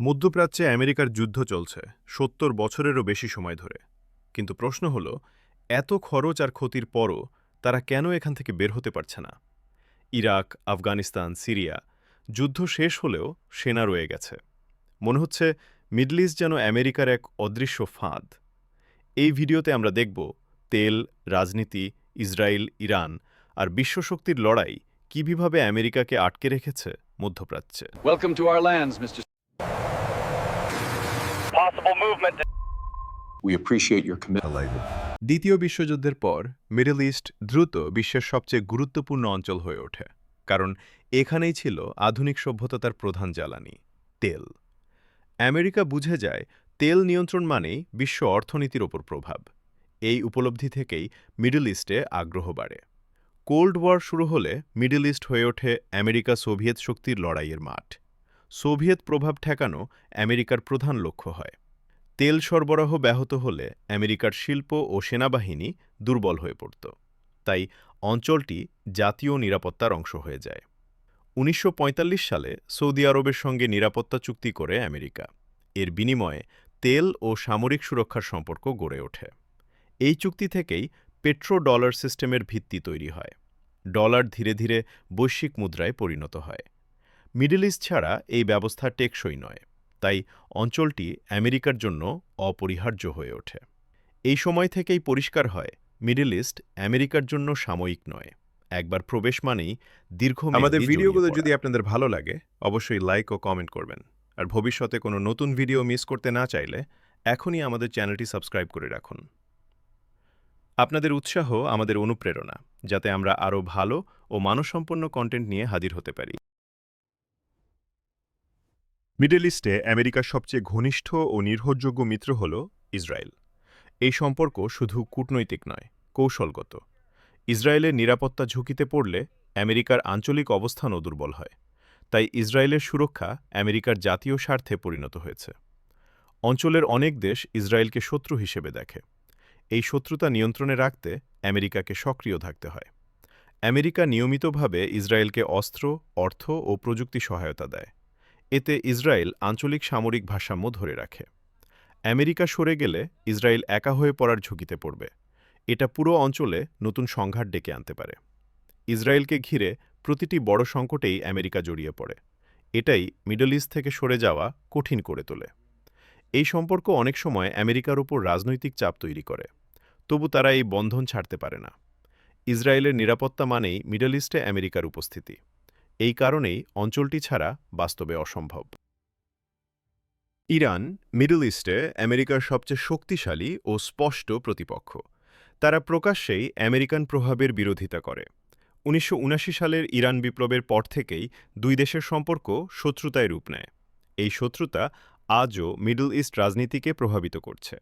মধ্যপ্রাচ্যে আমেরিকার যুদ্ধ চলছে, সত্তর বছরেরও বেশি সময় ধরে। কিন্তু প্রশ্ন হল, এত খরচ আর ক্ষতির পরও তারা কেন এখান থেকে বের হতে পারছে না? ইরাক, আফগানিস্তান, সিরিয়া, যুদ্ধ শেষ হলেও সেনা রয়ে গেছে। মনে হচ্ছে মিডল ইস্ট যেন আমেরিকার এক অদৃশ্য ফাঁদ। এই ভিডিওতে আমরা দেখব তেল, রাজনীতি, ইসরায়েল, ইরান আর বিশ্বশক্তির লড়াই কীভাবে আমেরিকাকে আটকে রেখেছে মধ্যপ্রাচ্যে। দ্বিতীয় বিশ্বযুদ্ধের পর মিডল ইস্ট দ্রুত বিশ্বের সবচেয়ে গুরুত্বপূর্ণ অঞ্চল হয়ে ওঠে কারণ এখানেই ছিল আধুনিক সভ্যতার প্রধান জ্বালানি তেল। আমেরিকা বুঝে যায় তেল নিয়ন্ত্রণ মানেই বিশ্ব অর্থনীতির ওপর প্রভাব। এই উপলব্ধি থেকেই মিডল ইস্টে আগ্রহ বাড়ে। কোল্ড ওয়ার শুরু হলে মিডল ইস্ট হয়ে ওঠে আমেরিকা সোভিয়েত শক্তির লড়াইয়ের মাঠ। সোভিয়েত প্রভাব ঠেকানো আমেরিকার প্রধান লক্ষ্য হয়। তেল সরবরাহ ব্যাহত হলে আমেরিকার শিল্প ও সেনাবাহিনী দুর্বল হয়ে পড়ত। তাই অঞ্চলটি জাতীয় নিরাপত্তার অংশ হয়ে যায়। উনিশশো পঁয়তাল্লিশ সালে সৌদি আরবের সঙ্গে নিরাপত্তা চুক্তি করে আমেরিকা। এর বিনিময়ে তেল ও সামরিক সুরক্ষার সম্পর্ক গড়ে ওঠে। এই চুক্তি থেকেই পেট্রো ডলার সিস্টেমের ভিত্তি তৈরি হয়। ডলার ধীরে ধীরে বৈশ্বিক মুদ্রায় পরিণত হয়। মিডল ইস্ট ছাড়া এই ব্যবস্থা টেকসই নয়। তাই অঞ্চলটি আমেরিকার জন্য অপরিহার্য হয়ে ওঠে। এই সময় থেকেই পরিষ্কার হয় মিডল ইস্ট আমেরিকার জন্য সাময়িক নয়। একবার প্রবেশ মানেই দীর্ঘ আমাদের ভিডিওগুলো যদি আপনাদের ভালো লাগে অবশ্যই লাইক ও কমেন্ট করবেন। আর ভবিষ্যতে কোনো নতুন ভিডিও মিস করতে না চাইলে এখনই আমাদের চ্যানেলটি সাবস্ক্রাইব করে রাখুন। আপনাদের উৎসাহ আমাদের অনুপ্রেরণা যাতে আমরা আরও ভালো ও মানসম্পন্ন কন্টেন্ট নিয়ে হাজির হতে পারি। মিডল ইস্টে আমেরিকার সবচেয়ে ঘনিষ্ঠ ও নির্ভরযোগ্য মিত্র হল ইসরায়েল। এই সম্পর্ক শুধু কূটনৈতিক নয়, কৌশলগত। ইসরায়েলের নিরাপত্তা ঝুঁকিতে পড়লে আমেরিকার আঞ্চলিক অবস্থানও দুর্বল হয়। তাই ইসরায়েলের সুরক্ষা আমেরিকার জাতীয় স্বার্থে পরিণত হয়েছে। অঞ্চলের অনেক দেশ ইসরায়েলকে শত্রু হিসেবে দেখে। এই শত্রুতা নিয়ন্ত্রণে রাখতে আমেরিকাকে সক্রিয় থাকতে হয়। আমেরিকা নিয়মিতভাবে ইসরায়েলকে অস্ত্র, অর্থ ও প্রযুক্তি সহায়তা দেয়। এতে ইসরায়েল আঞ্চলিক সামরিক ভারসাম্য ধরে রাখে। আমেরিকা সরে গেলে ইসরায়েল একা হয়ে পড়ার ঝুঁকিতে পড়বে। এটা পুরো অঞ্চলে নতুন সংঘাত ডেকে আনতে পারে। ইসরায়েলকে ঘিরে প্রতিটি বড় সংকটেই আমেরিকা জড়িয়ে পড়ে। এটাই মিডল ইস্ট থেকে সরে যাওয়া কঠিন করে তোলে। এই সম্পর্ক অনেক সময় আমেরিকার উপর রাজনৈতিক চাপ তৈরি করে। তবু তারা এই বন্ধন ছাড়তে পারে না। ইসরায়েলের নিরাপত্তা মানেই মিডল ইস্টে আমেরিকার উপস্থিতি। এই কারণেই অঞ্চলটি ছাড়া বাস্তবে অসম্ভব। ইরান, মিডল ইস্টে আমেরিকার সবচেয়ে শক্তিশালী ও স্পষ্ট প্রতিপক্ষ। তারা প্রকাশ্যেই আমেরিকান প্রভাবের বিরোধিতা করে। উনিশশো সালের ইরান বিপ্লবের পর থেকেই দুই দেশের সম্পর্ক শত্রুতায় রূপ নেয়। এই শত্রুতা আজও মিডল ইস্ট রাজনীতিকে প্রভাবিত করছে।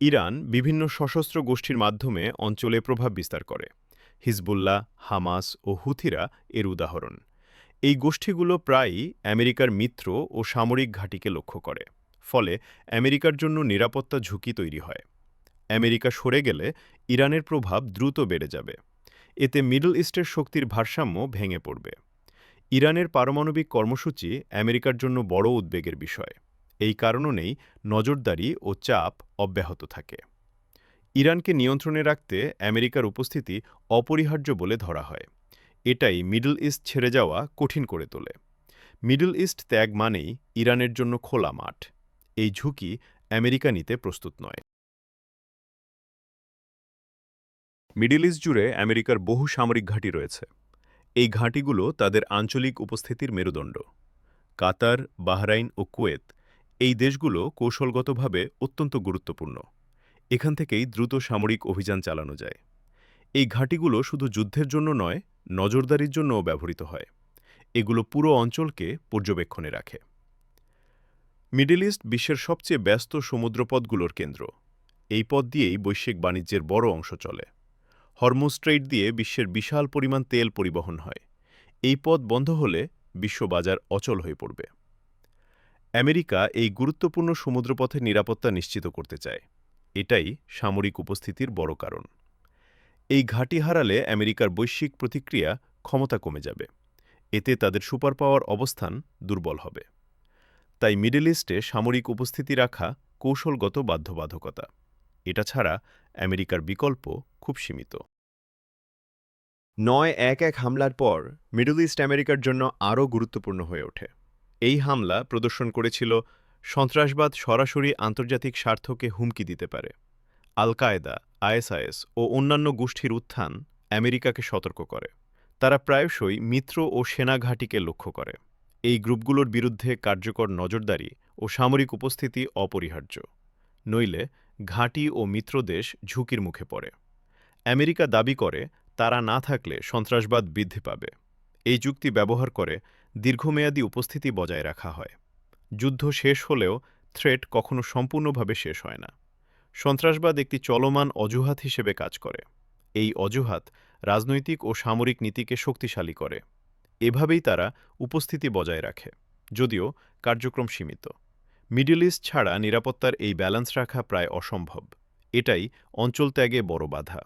ইরান বিভিন্ন সশস্ত্র গোষ্ঠীর মাধ্যমে অঞ্চলে প্রভাব বিস্তার করে। হিজবুল্লাহ, হামাস ও হুথিরা এর উদাহরণ। এই গোষ্ঠীগুলো প্রায়ই আমেরিকার মিত্র ও সামরিক ঘাঁটিকে লক্ষ্য করে, ফলে আমেরিকার জন্য নিরাপত্তা ঝুঁকি তৈরি হয়। আমেরিকা সরে গেলে ইরানের প্রভাব দ্রুত বেড়ে যাবে। এতে মিডল ইস্টের শক্তির ভারসাম্য ভেঙে পড়বে। ইরানের পারমাণবিক কর্মসূচি আমেরিকার জন্য বড় উদ্বেগের বিষয়। এই কারণেই নজরদারি ও চাপ অব্যাহত থাকে। ইরানকে নিয়ন্ত্রণে রাখতে আমেরিকার উপস্থিতি অপরিহার্য বলে ধরা হয়। এটাই মিডল ইস্ট ছেড়ে যাওয়া কঠিন করে তোলে। মিডল ইস্ট ত্যাগ মানেই ইরানের জন্য খোলা মাঠ। এই ঝুঁকি আমেরিকা নিতে প্রস্তুত নয়। মিডল ইস্ট জুড়ে আমেরিকার বহু সামরিক ঘাঁটি রয়েছে। এই ঘাঁটিগুলো তাদের আঞ্চলিক উপস্থিতির মেরুদণ্ড। কাতার, বাহরাইন ও কুয়েত এই দেশগুলো কৌশলগতভাবে অত্যন্ত গুরুত্বপূর্ণ। এখান থেকেই দ্রুত সামরিক অভিযান চালানো যায়। এই ঘাঁটিগুলো শুধু যুদ্ধের জন্য নয়, নজরদারির জন্যও ব্যবহৃত হয়। এগুলো পুরো অঞ্চলকে পর্যবেক্ষণে রাখে। মিডল ইস্ট বিশ্বের সবচেয়ে ব্যস্ত সমুদ্রপথগুলোর কেন্দ্র। এই পথ দিয়েই বৈশ্বিক বাণিজ্যের বড় অংশ চলে। হরমোস্ট্রেইট দিয়ে বিশ্বের বিশাল পরিমাণ তেল পরিবহন হয়। এই পথ বন্ধ হলে বিশ্ববাজার অচল হয়ে পড়বে। আমেরিকা এই গুরুত্বপূর্ণ সমুদ্রপথের নিরাপত্তা নিশ্চিত করতে চায়। এটাই সামরিক উপস্থিতির বড় কারণ। এই ঘাঁটি হারালে আমেরিকার বৈশ্বিক প্রতিক্রিয়া ক্ষমতা কমে যাবে। এতে তাদের সুপার পাওয়ার অবস্থান দুর্বল হবে। তাই মিডল ইস্টে সামরিক উপস্থিতি রাখা কৌশলগত বাধ্যবাধকতা। এটা ছাড়া আমেরিকার বিকল্প খুব সীমিত। নয় এক এক হামলার পর মিডল ইস্ট আমেরিকার জন্য আরও গুরুত্বপূর্ণ হয়ে ওঠে। এই হামলা প্রদর্শন করেছিল সন্ত্রাসবাদ সরাসরি আন্তর্জাতিক স্বার্থকে হুমকি দিতে পারে। আল কায়েদা আইএসআইএস ও অন্যান্য গোষ্ঠীর উত্থান আমেরিকাকে সতর্ক করে। তারা প্রায়শই মিত্র ও সেনা ঘাঁটিকে লক্ষ্য করে। এই গ্রুপগুলোর বিরুদ্ধে কার্যকর নজরদারি ও সামরিক উপস্থিতি অপরিহার্য। নইলে ঘাঁটি ও মিত্র দেশ ঝুঁকির মুখে পড়ে। আমেরিকা দাবি করে, তারা না থাকলে সন্ত্রাসবাদ বৃদ্ধি পাবে। এই যুক্তি ব্যবহার করে দীর্ঘমেয়াদী উপস্থিতি বজায় রাখা হয়। যুদ্ধ শেষ হলেও থ্রেট কখনো সম্পূর্ণভাবে শেষ হয় না। সন্ত্রাসবাদ একটি চলমান অজুহাত হিসেবে কাজ করে। এই অজুহাত রাজনৈতিক ও সামরিক নীতিকে শক্তিশালী করে। এভাবেই তারা উপস্থিতি বজায় রাখে, যদিও কার্যক্রম সীমিত। মিডল ইস্ট ছাড়া নিরাপত্তার এই ব্যালেন্স রাখা প্রায় অসম্ভব। এটাই অঞ্চল ত্যাগে বড় বাধা।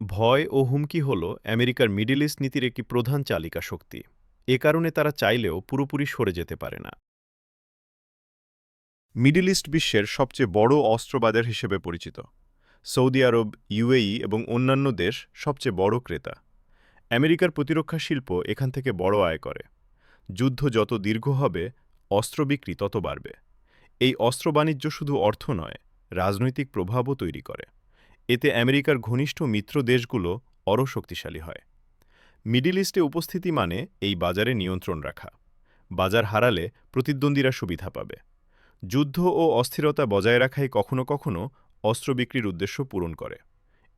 ভয় ও হুমকি হল আমেরিকার মিডল ইস্ট নীতির একটি প্রধান চালিকা শক্তি এ কারণে তারা চাইলেও পুরোপুরি সরে যেতে পারে না। মিডল ইস্ট বিশ্বের সবচেয়ে বড় অস্ত্রবাজার হিসেবে পরিচিত। সৌদি আরব ইউএই এবং অন্যান্য দেশ সবচেয়ে বড় ক্রেতা। আমেরিকার প্রতিরক্ষা শিল্প এখান থেকে বড় আয় করে। যুদ্ধ যত দীর্ঘ হবে, অস্ত্র বিক্রি তত বাড়বে। এই অস্ত্র বাণিজ্য শুধু অর্থ নয়, রাজনৈতিক প্রভাবও তৈরি করে। এতে আমেরিকার ঘনিষ্ঠ মিত্র দেশগুলো অরও শক্তিশালী হয়। মিডিল ইস্টে উপস্থিতি মানে এই বাজারে নিয়ন্ত্রণ রাখা। বাজার হারালে প্রতিদ্বন্দ্বীরা সুবিধা পাবে। যুদ্ধ ও অস্থিরতা বজায় রাখাই কখনো কখনো অস্ত্র বিক্রির উদ্দেশ্য পূরণ করে।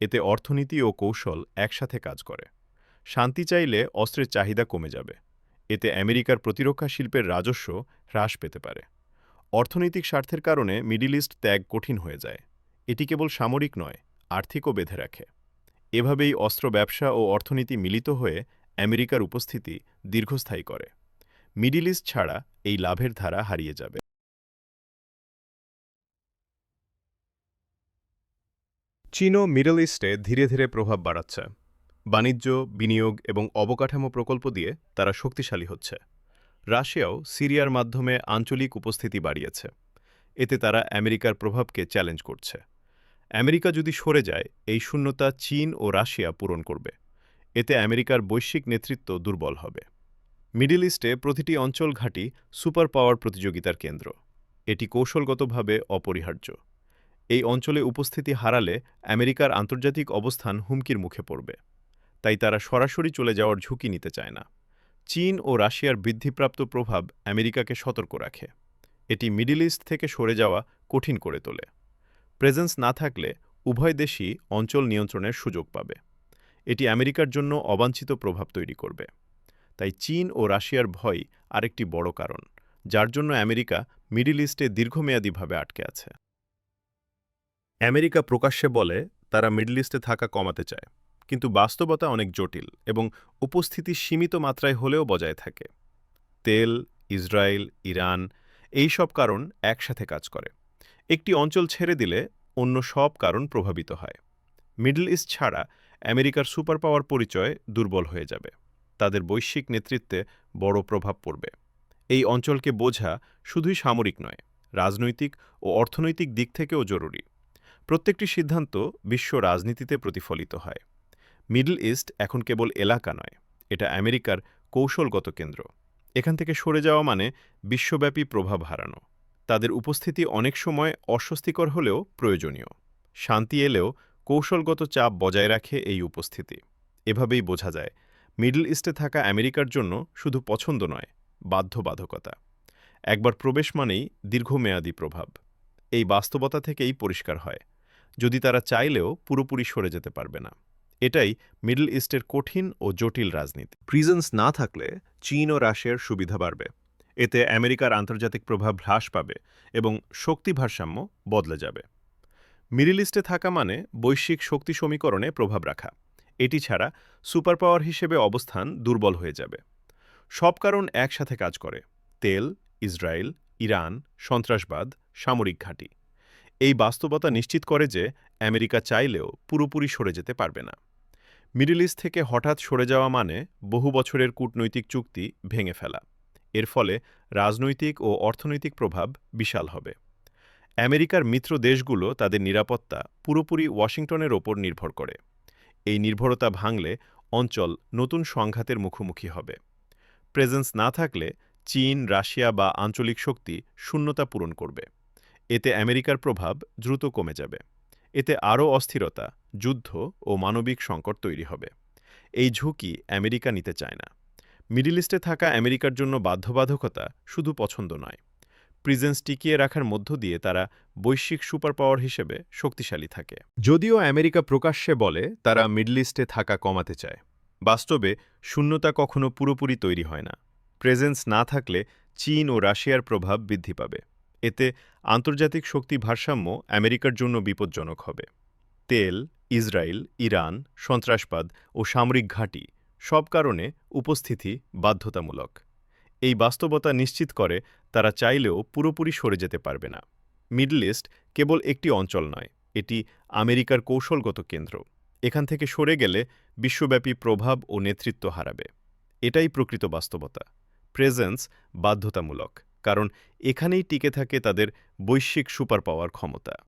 এতে অর্থনীতি ও কৌশল একসাথে কাজ করে। শান্তি চাইলে অস্ত্রের চাহিদা কমে যাবে। এতে আমেরিকার প্রতিরক্ষা শিল্পের রাজস্ব হ্রাস পেতে পারে। অর্থনৈতিক স্বার্থের কারণে মিডিল ইস্ট ত্যাগ কঠিন হয়ে যায়। এটি কেবল সামরিক নয়, আর্থিকও বেঁধে রাখে। এভাবেই অস্ত্র ব্যবসা ও অর্থনীতি মিলিত হয়ে আমেরিকার উপস্থিতি দীর্ঘস্থায়ী করে। মিডিল ইস্ট ছাড়া এই লাভের ধারা হারিয়ে যাবে। চীনও মিডল ইস্টে ধীরে ধীরে প্রভাব বাড়াচ্ছে। বাণিজ্য, বিনিয়োগ এবং অবকাঠামো প্রকল্প দিয়ে তারা শক্তিশালী হচ্ছে। রাশিয়াও সিরিয়ার মাধ্যমে আঞ্চলিক উপস্থিতি বাড়িয়েছে। এতে তারা আমেরিকার প্রভাবকে চ্যালেঞ্জ করছে। আমেরিকা যদি সরে যায়, এই শূন্যতা চীন ও রাশিয়া পূরণ করবে। এতে আমেরিকার বৈশ্বিক নেতৃত্ব দুর্বল হবে। মিডল ইস্টে প্রতিটি অঞ্চল ঘাঁটি সুপার পাওয়ার প্রতিযোগিতার কেন্দ্র। এটি কৌশলগতভাবে অপরিহার্য। এই অঞ্চলে উপস্থিতি হারালে আমেরিকার আন্তর্জাতিক অবস্থান হুমকির মুখে পড়বে। তাই তারা সরাসরি চলে যাওয়ার ঝুঁকি নিতে চায় না। চীন ও রাশিয়ার বৃদ্ধিপ্রাপ্ত প্রভাব আমেরিকাকে সতর্ক রাখে। এটি মিডল ইস্ট থেকে সরে যাওয়া কঠিন করে তোলে। প্রেজেন্স না থাকলে উভয় দেশই অঞ্চল নিয়ন্ত্রণের সুযোগ পাবে। এটি আমেরিকার জন্য অবাঞ্ছিত প্রভাব তৈরি করবে। তাই চীন ও রাশিয়ার ভয় আরেকটি বড় কারণ, যার জন্য আমেরিকা মিডল ইস্টে দীর্ঘমেয়াদীভাবে আটকে আছে। আমেরিকা প্রকাশ্যে বলে তারা মিডল ইস্টে থাকা কমাতে চায়, কিন্তু বাস্তবতা অনেক জটিল এবং উপস্থিতি সীমিত মাত্রায় হলেও বজায় থাকে। তেল, ইসরায়েল, ইরান এই সব কারণ একসাথে কাজ করে। একটি অঞ্চল ছেড়ে দিলে অন্য সব কারণ প্রভাবিত হয়। মিডল ইস্ট ছাড়া আমেরিকার সুপার পাওয়ার পরিচয় দুর্বল হয়ে যাবে। তাদের বৈশ্বিক নেতৃত্বে বড় প্রভাব পড়বে। এই অঞ্চলকে বোঝা শুধুই সামরিক নয়, রাজনৈতিক ও অর্থনৈতিক দিক থেকেও জরুরি। প্রত্যেকটি সিদ্ধান্ত বিশ্ব রাজনীতিতে প্রতিফলিত হয়। মিডল ইস্ট এখন কেবল এলাকা নয়, এটা আমেরিকার কৌশলগত কেন্দ্র। এখান থেকে সরে যাওয়া মানে বিশ্বব্যাপী প্রভাব হারানো। তাদের উপস্থিতি অনেক সময় অস্বস্তিকর হলেও প্রয়োজনীয়। শান্তি এলেও কৌশলগত চাপ বজায় রাখে এই উপস্থিতি। এভাবেই বোঝা যায়, মিডল ইস্টে থাকা আমেরিকার জন্য শুধু পছন্দ নয়, বাধ্যবাধকতা। একবার প্রবেশ মানেই দীর্ঘমেয়াদী প্রভাব। এই বাস্তবতা থেকেই পরিষ্কার হয়। যদি তারা চাইলেও পুরোপুরি সরে যেতে পারবে না। এটাই মিডল ইস্টের কঠিন ও জটিল রাজনীতি। প্রিজেন্স না থাকলে চীন ও রাশিয়ার সুবিধা বাড়বে। এতে আমেরিকার আন্তর্জাতিক প্রভাব হ্রাস পাবে এবং শক্তি ভারসাম্য বদলে যাবে। মিডল ইস্টে থাকা মানে বৈশ্বিক শক্তি সমীকরণে প্রভাব রাখা। এটি ছাড়া সুপার পাওয়ার হিসেবে অবস্থান দুর্বল হয়ে যাবে। সব কারণ একসাথে কাজ করে। তেল, ইসরায়েল, ইরান, সন্ত্রাসবাদ, সামরিক ঘাঁটি। এই বাস্তবতা নিশ্চিত করে যে আমেরিকা চাইলেও পুরোপুরি সরে যেতে পারবে না। মিডল ইস্ট থেকে হঠাৎ সরে যাওয়া মানে বহু বছরের কূটনৈতিক চুক্তি ভেঙে ফেলা। এর ফলে রাজনৈতিক ও অর্থনৈতিক প্রভাব বিশাল হবে। আমেরিকার মিত্র দেশগুলো তাদের নিরাপত্তা পুরোপুরি ওয়াশিংটনের ওপর নির্ভর করে। এই নির্ভরতা ভাঙলে অঞ্চল নতুন সংঘাতের মুখোমুখি হবে। প্রেজেন্স না থাকলে চীন, রাশিয়া বা আঞ্চলিক শক্তি শূন্যতা পূরণ করবে। এতে আমেরিকার প্রভাব দ্রুত কমে যাবে। এতে আরও অস্থিরতা, যুদ্ধ ও মানবিক সংকট তৈরি হবে। এই ঝুঁকি আমেরিকা নিতে চায় না। মিডিল ইস্টে থাকা আমেরিকার জন্য বাধ্যবাধকতা শুধু পছন্দ নয়। প্রিজেন্স টিকিয়ে রাখার মধ্য দিয়ে তারা বৈশ্বিক সুপার পাওয়ার হিসেবে শক্তিশালী থাকে। যদিও আমেরিকা প্রকাশ্যে বলে তারা মিডল ইস্টে থাকা কমাতে চায়। বাস্তবে শূন্যতা কখনো পুরোপুরি তৈরি হয় না। প্রেজেন্স না থাকলে চীন ও রাশিয়ার প্রভাব বৃদ্ধি পাবে। এতে আন্তর্জাতিক শক্তি ভারসাম্য আমেরিকার জন্য বিপজ্জনক হবে। তেল, ইসরায়েল, ইরান, সন্ত্রাসবাদ ও সামরিক ঘাঁটি সব কারণে উপস্থিতি বাধ্যতামূলক। এই বাস্তবতা নিশ্চিত করে তারা চাইলেও পুরোপুরি সরে যেতে পারবে না। মিডল ইস্ট কেবল একটি অঞ্চল নয়, এটি আমেরিকার কৌশলগত কেন্দ্র। এখান থেকে সরে গেলে বিশ্বব্যাপী প্রভাব ও নেতৃত্ব হারাবে। এটাই প্রকৃত বাস্তবতা। প্রেজেন্স বাধ্যতামূলক। কারণ এখানেই টিকে থাকে তাদের বৈশ্বিক সুপার পাওয়ার ক্ষমতা।